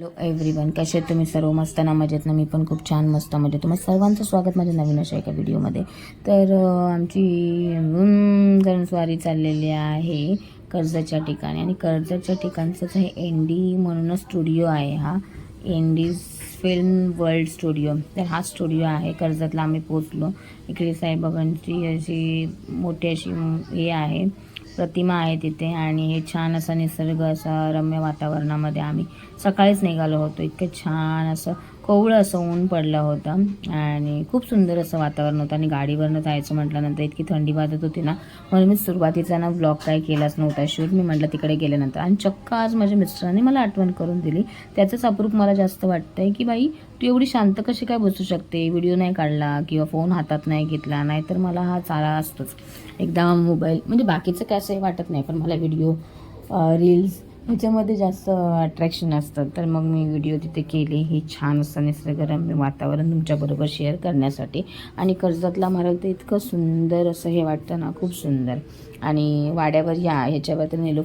Hello everyone कसे तुम्ही? सर्व मस्त ना? मजेत ना? मी पण खूप छान मस्त मजेत. तुम्हाला सर्वांचं स्वागत माझ्या नवीन अशा एका व्हिडिओमध्ये. तर आमची जनस्वारी चाललेली आहे कर्जच्या ठिकाणी आणि कर्जच्या ठिकाणचंच हे एन डी म्हणूनच स्टुडिओ आहे हा. N D Film World studio तर हा स्टुडिओ आहे. कर्जतला आम्ही पोचलो इकडे साईबाबांची अशी मोठी अशी हे आहे. प्रतिमा आहे तिथे आणि हे छान असा निसर्ग असा रम्य वातावरणामध्ये आम्ही सकाळीच निघालो होतो. इतकं छान असं कोवळं असं ऊन पडलं होतं आणि खूप सुंदर असं वातावरण होतं आणि गाडीवरनं जायचं म्हटल्यानंतर इतकी थंडी वाजत होती ना म्हणून मी सुरुवातीचा ना ब्लॉग काय केलाच नव्हता. शूट मी म्हटलं तिकडे गेल्यानंतर. आणि चक्क आज माझ्या मिस्टरांनी मला आठवण करून दिली. त्याचंच अप्रूप मला जास्त वाटतं आहे की बाई तू एवढी शांत कशी काय बसू शकते? व्हिडिओ नाही काढला किंवा फोन हातात नाही घेतला नाहीतर मला हा चारा असतोच. एकदा मोबाईल म्हणजे बाकीचं काय असं वाटत नाही पण मला व्हिडिओ रील्स ह्याच्यामध्ये जास्त अट्रॅक्शन असतं तर मग मी व्हिडिओ तिथे केले. हे छान असं निसर्गरम्य वातावरण तुमच्याबरोबर शेअर करण्यासाठी. आणि कर्जतला मला तर इतकं सुंदर असं हे वाटतं ना खूप सुंदर. आणि वाड्यावर या ह्याच्यावर तर निलू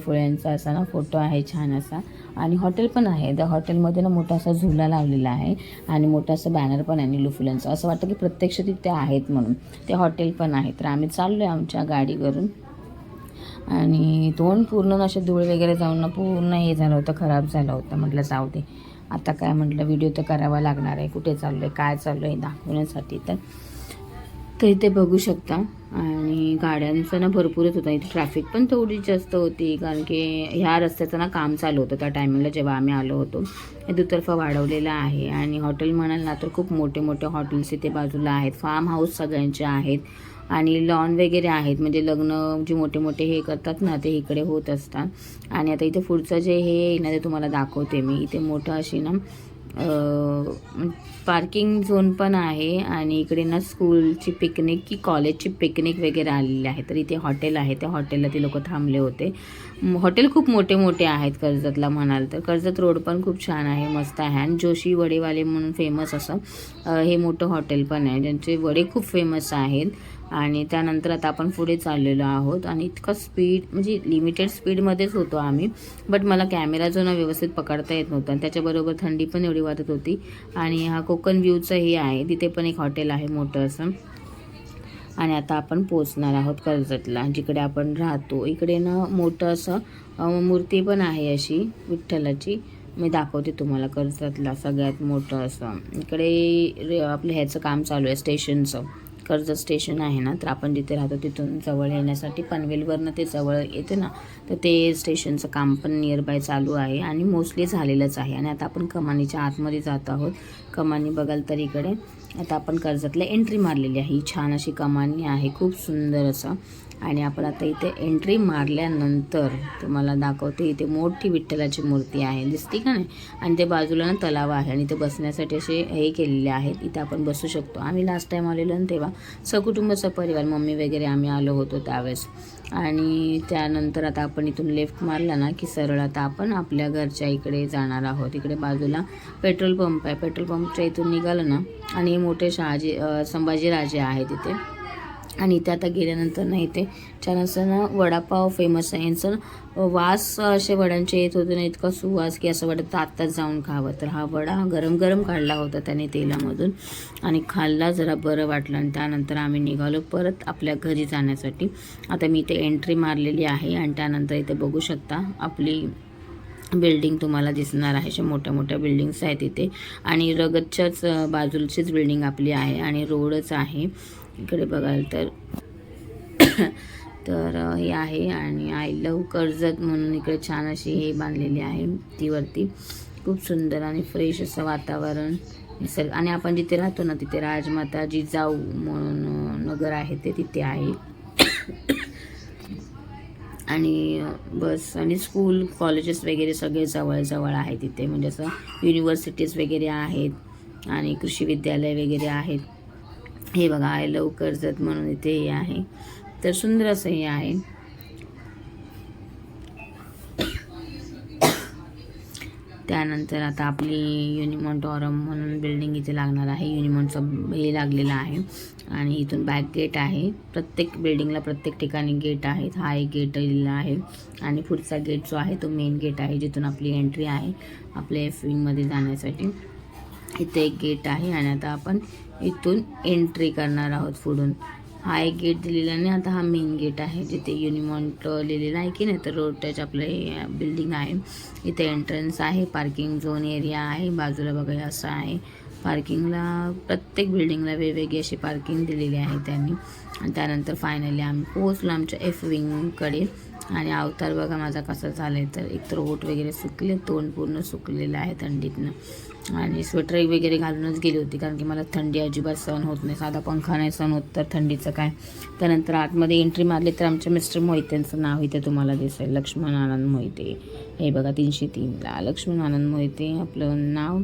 असा ना फोटो आहे छान असा. आणि हॉटेल पण आहे. त्या हॉटेलमध्ये ना मोठा असा झुला लावलेला आहे. आणि मोठा असं बॅनर पण आहे निलू फुलांचं असं वाटतं की प्रत्यक्ष तिथे आहेत म्हणून. ते हॉटेल पण आहे. तर आम्ही चाललो आहे आमच्या गाडीवरून. आणि तोंड पूर्ण असे धूळ वगैरे जाऊन ना पूर्ण हे झालं होतं खराब झालं होतं. म्हटलं जाऊ दे. आता काय म्हटलं व्हिडिओ तर करावा लागणार आहे. कुठे चाललो आहे काय चाललो आहे दाखवण्यासाठी तर. तर इथे बघू शकता. आणि गाड्यांचं ना भरपूरच होता. इथे ट्रॅफिक पण थोडी जास्त होती. कारण की ह्या रस्त्याचं ना काम चालू होतं. त्या टायमिंगला जेव्हा आम्ही आलो होतो हे दुतर्फा वाढवलेलं आहे. आणि हॉटेल म्हणाल ना तर खूप मोठे मोठे हॉटेल्स इथे बाजूला आहेत. फार्म हाऊस सगळ्यांचे आहेत. आणि लॉन वगैरे आहेत म्हणजे लग्न जे मोठे मोठे हे करतात ना ते इकडे होत असतात. आणि आता इथे पुढचं जे हे आहे ना ते तुम्हाला दाखवते मी. इथे मोठं अशी ना पार्किंग झोन पण आहे आणि इकडे ना स्कूलची पिकनिक की कॉलेजची पिकनिक वगैरे आलेली आहे. तर इथे हॉटेल आहे. त्या हॉटेलला ते लोक थांबले होते. हॉटेल खूप मोठे मोठे आहेत कर्जतला म्हणाल तर. कर्जत रोड पण खूप छान आहे मस्त आहे. आणि जोशी वडेवाले म्हणून फेमस असं हे मोठं हॉटेल पण आहे. ज्यांचे वडे खूप फेमस आहेत. आणि त्यानंतर आता आपण पुढे चाललेलो आहोत. आणि इतकं स्पीड म्हणजे लिमिटेड स्पीडमध्येच होतो आम्ही. बट मला कॅमेरा जो ना व्यवस्थित पकडता येत नव्हता. आणि त्याच्याबरोबर थंडी पण एवढी वाटत होती. आणि हा कोकण व्ह्यूचं हे आहे. तिथे पण एक हॉटेल आहे मोठं असं आणि आता आपण पोचणार आहोत कर्जतला जिकडे आपण राहतो. इकडे ना मोठं असं मूर्ती पण आहे अशी विठ्ठलाची. मी दाखवते तुम्हाला कर्जतला सगळ्यात मोठं असं. इकडे रे- आपलं ह्याचं काम चालू आहे स्टेशनचं. कर्जत स्टेशन आहे ना तर आपण जिथे राहतो तिथून जवळ येण्यासाठी पनवेलवरनं ते जवळ येते ना तर ते स्टेशनचं काम पण नियरबाय चालू आहे आणि मोस्टली झालेलंच आहे. आणि आता आपण कमानीच्या आतमध्ये जात आहोत. कमानी बघाल तर इकडे आता आपण कर्जतला एंट्री मारलेली आहे. ही छान अशी कमानी आहे खूप सुंदर असं. आणि आपण आता इथे एंट्री मारल्यानंतर तुम्हाला दाखवते इथे मोठी विठ्ठलाची मूर्ती आहे. दिसते का नाही? आणि ते बाजूला ना तलाव आहे आणि इथे बसण्यासाठी असे हे केलेले आहेत. इथे आपण बसू शकतो. आम्ही लास्ट टाईम आलेलो ना तेव्हा सकुटुंब परिवार मम्मी वगैरे आम्ही आलो होतो त्यावेळेस. आणि त्यानंतर आता आपण इथून लेफ्ट मारला ना की सरळ आता आपण आपल्या घरच्या इकडे जाणार आहोत. इकडे बाजूला पेट्रोल पंप आहे. पेट्रोल पंपच्या इथून निघालं ना आणि मोठे शहाजी संभाजीराजे आहेत इथे. आणि इथे आता गेल्यानंतर ना इथे छान असं ना वडापाव फेमस आहे. यांचं वास असे वड्यांचे येत होते ना इतका सुवास की असं वाटतं आत्ताच जाऊन खावं. तर हा वडा गरम गरम काढला होता त्याने तेलामधून आणि खाल्ला जरा बरं वाटलं आणि त्यानंतर आम्ही निघालो परत आपल्या घरी जाण्यासाठी. आता मी इथे एंट्री मारलेली आहे आणि त्यानंतर इथे बघू शकता आपली बिल्डिंग तुम्हाला दिसणार आहे. अशा मोठ्या मोठ्या बिल्डिंग्स आहेत इथे. आणि रगतच्याच बाजूचीच बिल्डिंग आपली आहे आणि रोडच आहे. इकडे बघाल तर. तर हे आहे आणि आय लव कर्जत म्हणून इकडे छान अशी हे बांधलेली आहे ती वरती खूप सुंदर आणि फ्रेश असं वातावरण निसर्ग. आणि आपण जिथे राहतो ना तिथे राजमाता जिजाऊ म्हणून नगर आहे ते तिथे आहे. आणि बस आणि स्कूल कॉलेजेस वगैरे सगळे जवळजवळ आहे तिथे. म्हणजे असं युनिव्हर्सिटीज वगैरे आहेत आणि कृषी विद्यालय वगैरे आहेत. हे बघा आय लव कर्जत म्हणून इथे हे आहे. तर सुंदर असं हे आहे. त्यानंतर आता आपली युनिमॉन्ट ऑरम म्हणून बिल्डिंग इथे लागणार आहे. युनिमॉन्टचं हे लागलेलं आहे. आणि इथून बॅक गेट आहे. प्रत्येक बिल्डिंगला प्रत्येक ठिकाणी गेट आहेत. हा एक गेट दिलेला आहे. आणि पुढचा गेट जो आहे तो मेन गेट आहे जिथून आपली एंट्री आहे. आपल्या एफ विंगमध्ये जाण्यासाठी. इथे एक गेट आहे आणि आता आपण इथून एंट्री करणार आहोत पुढून. हा एक गेट दिलेला नाही आता हा मेन गेट आहे. जिथे युनिमॉन्ट लिहिलेला आहे की नाही तर रोड टच आपलं हे बिल्डिंग आहे. इथे एंट्रन्स आहे पार्किंग झोन एरिया आहे बाजूला बघा असं आहे. पार्किंगला प्रत्येक बिल्डिंगला वेगवेगळी अशी पार्किंग दिलेली आहे त्यांनी. आणि त्यानंतर फायनली आम्ही पोहोचलो आमच्या एफ विंगकडे आणि अवतार बघा माझा कसा झाला आहे तर एकतर ओट वगैरे सुकले तोंड पूर्ण सुकलेलं आहे थंडीतनं. आणि स्वेटर वगैरे घालूनच गेली होती कारण की मला थंडी अजिबात सहन होत नाही. साधा पंखा नाही सहन होत तर थंडीचं काय? त्यानंतर आतमध्ये एंट्री मारली तर आमच्या मिस्टर मोहितेंचं नाव इथे तुम्हाला दिसेल. लक्ष्मण आनंद मोहिते. हे बघा तीनशे तीनला. लक्ष्मण आनंद मोहिते आपलं नाव?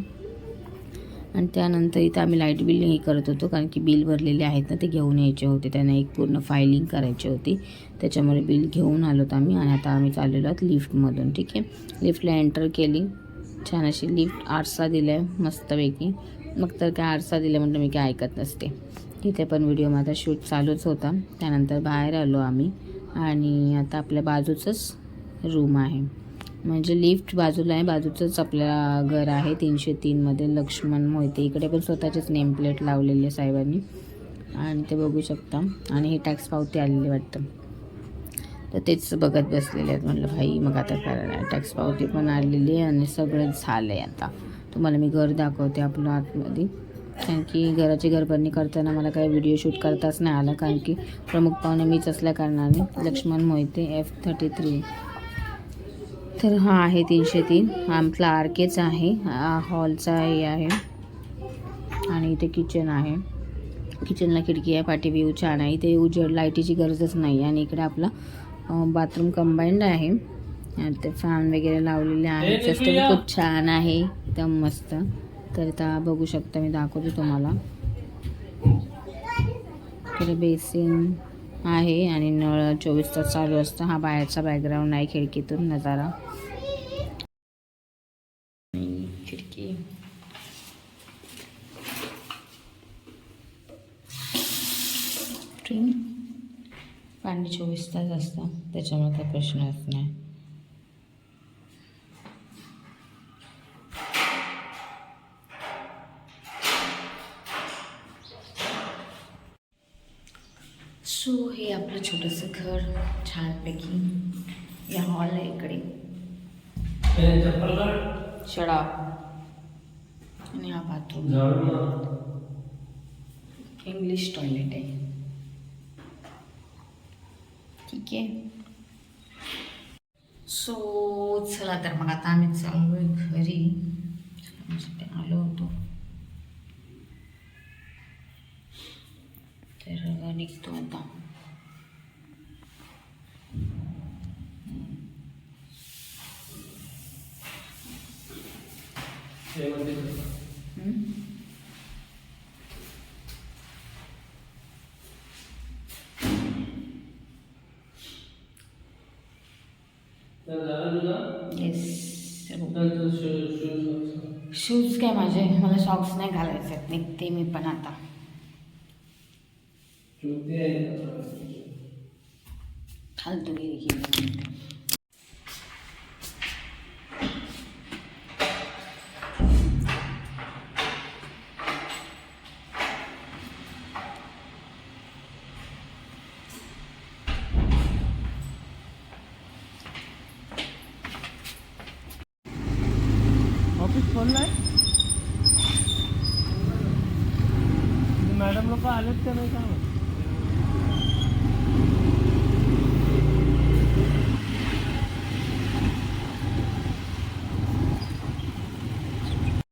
आणि त्यानंतर इथं आम्ही लाइट बिल हे करत होतो कारण की बिल भरलेले आहेत ना ते घेऊन यायचे होते. त्यांना एक पूर्ण फायलिंग करायची होती. त्याच्यामुळे बिल घेऊन आलो होतो आम्ही आणि आता आम्ही चाललेलो आहोत लिफ्टमधून ठीक आहे? लिफ्टला एंटर केली. छान अशी लिफ्ट आरसा दिला आहे मस्तपैकी. मग तर काय आरसा दिला म्हटलं मी काय ऐकत नसते. तिथे पण व्हिडिओ माझा शूट चालूच होता. त्यानंतर बाहेर आलो आम्ही आणि आता आपल्या बाजूचंच रूम आहे. म्हणजे लिफ्ट बाजूला आहे बाजूचंच आपल्या घर आहे तीनशे तीनमध्ये लक्ष्मण मोहिते इकडे पण स्वतःचेच नेम प्लेट लावलेले आहे साहेबांनी. आणि ते बघू शकता. आणि हे टॅक्स पावती आलेली वाटतं. तर तेच बघत बसलेले आहेत. म्हटलं भाई मग आता काय टॅक्स पावती पण आलेली आहे आणि सगळं झालं आहे आता. तुम्हाला मी घर दाखवते आपलं आतमध्ये. कारण की घराची घरभरणी करताना मला काही व्हिडिओ शूट करताच नाही आला. कारण की प्रमुख पाहुणे मीच असल्या कारणाने Laxman Mohite F thirty three तर हा आहे तीनशे तीन. आमचा आरकेच आहे. हा हॉलचा हे आहे. आणि इथे किचन आहे. किचनला खिडकी आहे पाठी व्ह्यू छान आहे. इथे उजेड लाईटीची गरजच नाही आणि इकडे आपला बाथरूम कंबाईंड आहे. ते फॅन वगैरे लावलेले आहे. सिस्टम खूप छान आहे. एकदम मस्त. तर आता बघू शकता मी दाखवते तुम्हाला. इकडे बेसिन आहे आणि नळ चोवीस तास चालू असतं. हा बाहेरचा बॅकग्राऊंड आहे खिडकीतून नजारा. खिडकी. पाणी चोवीस तास असतं. त्याच्यामुळे काही प्रश्नच नाही. सो हे आपलं छोटंसं घर छानपैकी या हॉल आहे इकडे. शडा. आणि हा बाथरूम इंग्लिश टॉयलेट आहे. ठीक आहे. सो चला तर मग आता आम्ही चाललो आहे घरी आलो होतो. तर निघतो आता हम्म? येस शूज काय माझे मला सॉक्स नाही घालायचे आहेत निघते मी पण आता फालतू गेली ऑफिस खोललाय? मॅडम लोक आलेत का नाही? का